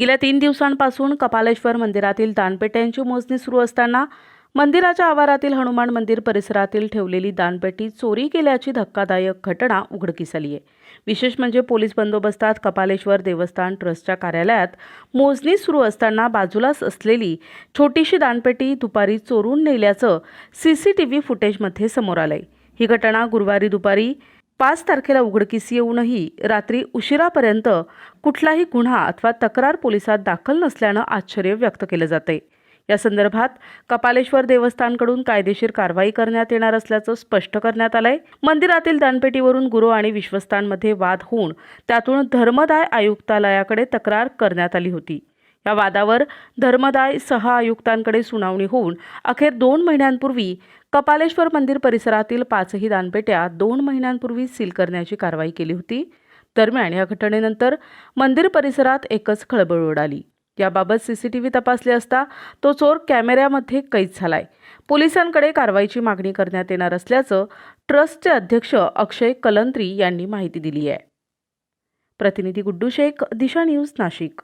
गेल्या तीन दिवसांपासून कपालेश्वर मंदिरातील दानपेट्यांची मोजणी सुरू असताना मंदिराच्या आवारातील हनुमान मंदिर परिसरातील ठेवलेली दानपेटी चोरी केल्याची धक्कादायक घटना उघडकीस आली आहे. विशेष म्हणजे पोलीस बंदोबस्तात कपालेश्वर देवस्थान ट्रस्टच्या कार्यालयात मोजणी सुरू असताना बाजूलाच असलेली छोटीशी दानपेटी दुपारी चोरून नेल्याचं सी सी टी व्ही फुटेजमध्ये समोर आलंय. ही घटना गुरुवारी दुपारी पाच तारखेला उघडकीस येऊनही रात्री उशिरापर्यंत कुठलाही गुन्हा अथवा तक्रार पोलिसात दाखल नसल्यानं आश्चर्य व्यक्त केलं जाते या संदर्भात कपालेश्वर देवस्थानकडून कायदेशीर कारवाई करण्यात येणार असल्याचं स्पष्ट करण्यात आलंय. मंदिरातील दानपेटीवरून गुरु आणि विश्वस्तांमध्ये वाद होऊन त्यातून धर्मदाय आयुक्तालयाकडे तक्रार करण्यात आली होती. या वादावर धर्मदाय सह आयुक्तांकडे सुनावणी होऊन अखेर दोन महिन्यांपूर्वी कपालेश्वर मंदिर परिसरातील पाचही दानपेट्या दोन महिन्यांपूर्वी सील करण्याची कारवाई केली होती. दरम्यान या घटनेनंतर मंदिर परिसरात एकच खळबळ उडाली. याबाबत सी सी टी व्ही तपासले असता तो चोर कॅमेऱ्यामध्ये कैद झालाय. पोलिसांकडे कारवाईची मागणी करण्यात येणार असल्याचं ट्रस्टचे अध्यक्ष अक्षय कलंत्री यांनी माहिती दिली आहे. प्रतिनिधी गुड्डू शेख दिशा न्यूज नाशिक.